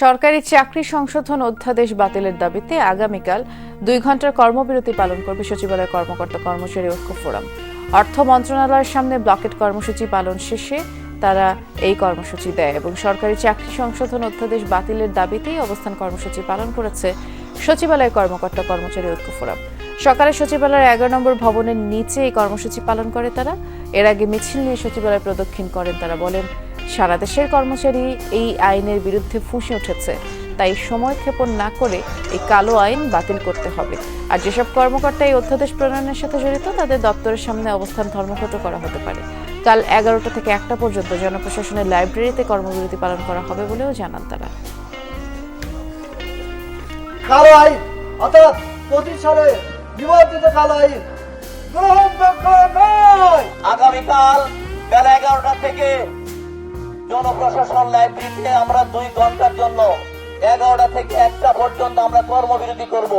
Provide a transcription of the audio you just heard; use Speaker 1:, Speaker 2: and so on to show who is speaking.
Speaker 1: সরকারি চাকরি সংশোধন অধ্যাদেশ বাতিলের দাবিতে আগামীকাল দুই ঘণ্টার কর্মবিরতি পালন করবে সচিবালয় কর্মকর্তা কর্মচারী ঐক্য ফোরাম। অর্থ মন্ত্রণালয়ের সামনে ব্লকেট কর্মসূচি পালন শেষে তারা এই কর্মসূচি দেয় এবং সরকারি চাকরি সংশোধন অধ্যাদেশ বাতিলের দাবিতেই অবস্থান কর্মসূচি পালন করেছে সচিবালয় কর্মকর্তা কর্মচারী ঐক্য ফোরাম। সকালে সচিবালয়ের এগারো নম্বর ভবনের নিচে এই কর্মসূচি পালন করে তারা। এর আগে মিছিল নিয়ে সচিবালয় প্রদক্ষিণ করেন তারা বলেন সারা দেশের কর্মচারী এই আইনের বিরুদ্ধে ফুঁসে উঠেছে। তাই সময় ক্ষেপণ না করে এই কালো আইন বাতিল করতে হবে। আর যেসব কর্মকর্তা এই অধ্যাদেশ প্রণয়নের সাথে জড়িত তাদের দপ্তরের সামনে অবস্থান ধর্মঘট করা হতে পারে। কাল এগারোটা থেকে একটা পর্যন্ত জনপ্রশাসনের লাইব্রেরিতে কর্মবিরতি পালন করা হবে বলেও জানান তারা।
Speaker 2: কালো আইন অর্থাৎ পঁচিশ সালে বিবর্তিত কালো আইন গ্রহণযোগ্য নয়।
Speaker 3: আগামীকাল বেলা এগারোটা থেকে জনপ্রশাসন লাইব্রেরিতে আমরা দুই ঘণ্টার জন্য এগারোটা থেকে একটা পর্যন্ত আমরা কর্মবিরতি করব।